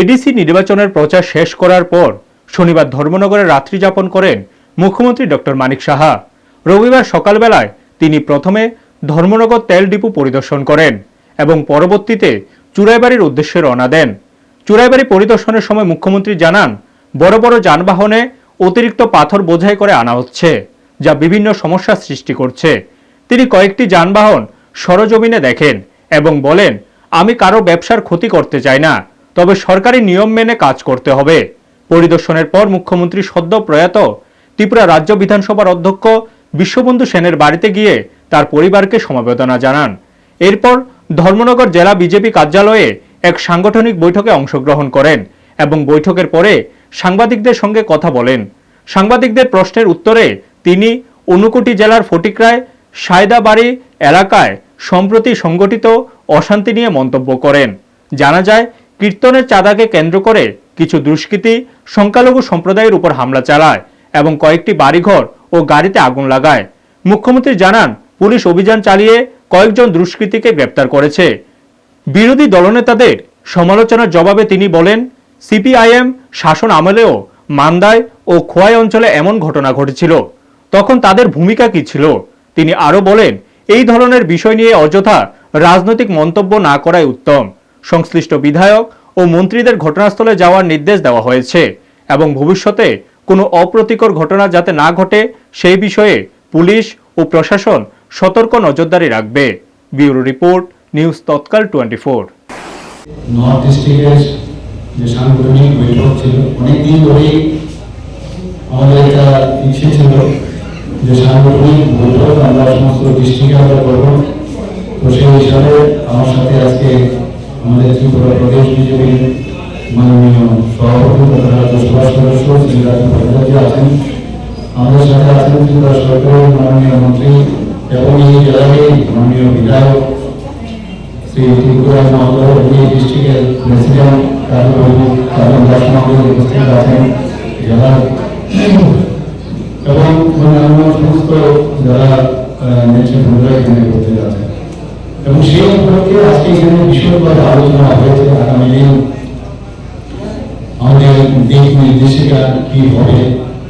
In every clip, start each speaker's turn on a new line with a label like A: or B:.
A: ADC নির্বাচনের প্রচার শেষ করার পর শনিবার ধর্মনগরে রাত্রি যাপন করেন মুখ্যমন্ত্রী ডক্টর মানিক সাহা। রবিবার সকালবেলায় তিনি প্রথমে ধর্মনগর তেল ডিপো পরিদর্শন করেন এবং পরবর্তীতে চুরাইবাড়ির উদ্দেশ্যে রওনা দেন। চুরাইবাড়ি পরিদর্শনের সময় মুখ্যমন্ত্রী জানান, বড় বড় যানবাহনে অতিরিক্ত পাথর বোঝাই করে আনা হচ্ছে, যা বিভিন্ন সমস্যার সৃষ্টি করছে। তিনি কয়েকটি যানবাহন সরজমিনে দেখেন এবং বলেন, আমি কারও ব্যবসার ক্ষতি করতে চাই না। তবে সরকারি নিয়ম মেনে কাজ করতে হবে। পরিদর্শনের পর মুখ্যমন্ত্রী সদ্য প্রয়াত ত্রিপুরা রাজ্য বিধানসভার অধ্যক্ষ বিশ্ববন্ধু সেনের বাড়িতে গিয়ে তার পরিবারকে সমবেদনা জানান। এরপর ধর্মনগর জেলা বিজেপি কার্যালয়ে এক সাংগঠনিক বৈঠকে অংশগ্রহণ করেন এবং বৈঠকের পরে সাংবাদিকদের সঙ্গে কথা বলেন। সাংবাদিকদের প্রশ্নের উত্তরে তিনি ঊনকোটি জেলার ফটিকরায় সায়দাবাড়ি এলাকায় সম্প্রতি সংগঠিত অশান্তি নিয়ে মন্তব্য করেন। জানা যায় কীর্তনের চাঁদাকে কেন্দ্র করে কিছু দুষ্কৃতী সংখ্যালঘু সম্প্রদায়ের উপর হামলা চালায় এবং কয়েকটি বাড়িঘর ও গাড়িতে আগুন লাগায়। মুখ্যমন্ত্রী জানান, পুলিশ অভিযান চালিয়ে কয়েকজন দুষ্কৃতীকে গ্রেপ্তার করেছে। বিরোধী দলনেতাদের সমালোচনার জবাবে তিনি বলেন, সিপিআইএম শাসন আমলেও মান্দায় ও খোয়াই অঞ্চলে এমন ঘটনা ঘটেছিল। তখন তাদের ভূমিকা কি ছিল? তিনি আরও বলেন, এই ধরনের বিষয় নিয়ে অযথা রাজনৈতিক মন্তব্য না করাই উত্তম। সংশ্লিষ্ট বিধায়ক ও মন্ত্রীদের ঘটনাস্থলে যাওয়ার নির্দেশ দেওয়া হয়েছে এবং ভবিষ্যতে কোনো অপ্রতিকর ঘটনা যাতে না ঘটে, সেই বিষয়ে পুলিশ ও প্রশাসন সতর্ক নজরদারি রাখবে। Bureau report, news Tatkal twenty four
B: যে সাংগঠনিক বৈঠক ছিল অনেকদিন ধরেই আমাদের একটা ইচ্ছে ছিল যে সাংগঠনিক বৈঠক আমরা সমস্ত আমরা করব মাননীয় সভাপতি রাজ্যসভা সদস্য শ্রী রাজু ভট্টাচার্য আছেন আমাদের সাথে আছেন ত্রিপুরা সরকারের মাননীয় মন্ত্রী এবং এই জেলারই মাননীয় বিধায়ক শ্রী ত্রিপুরা এই ডিস্ট্রিক্টের প্রেসিডেন্ট কাজবাবু কাজল দাস মহোদয় উপস্থিত আছেন যারা এবং অন্যান্য সমস্ত যারা নেতৃবৃন্দরা এখানে উপস্থিত আছেন এবং সেই উপলক্ষে আজকে এখানে বিশদভাবে আলোচনা হয়েছে আগামী দিন আমাদের দিক নির্দেশিকা কি হবে?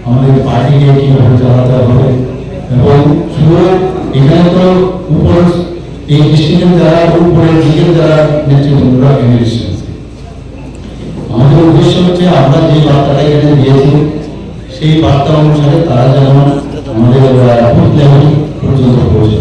B: আমাদের পার্টিকে কীভাবে চালাতে হবে? এবং শুধু এখানে তো উপর এই ডিস্ট্রিক্টের যারা উপরের দিকের যারা নেতৃবৃন্দরা এসেছে। আমাদের উদ্দেশ্য হচ্ছে আমরা যে বার্তাটা এখানে দিয়েছি, সেই বার্তা অনুসারে তারা যেন আমাদের বুথ লেভেল পর্যন্ত পৌঁছে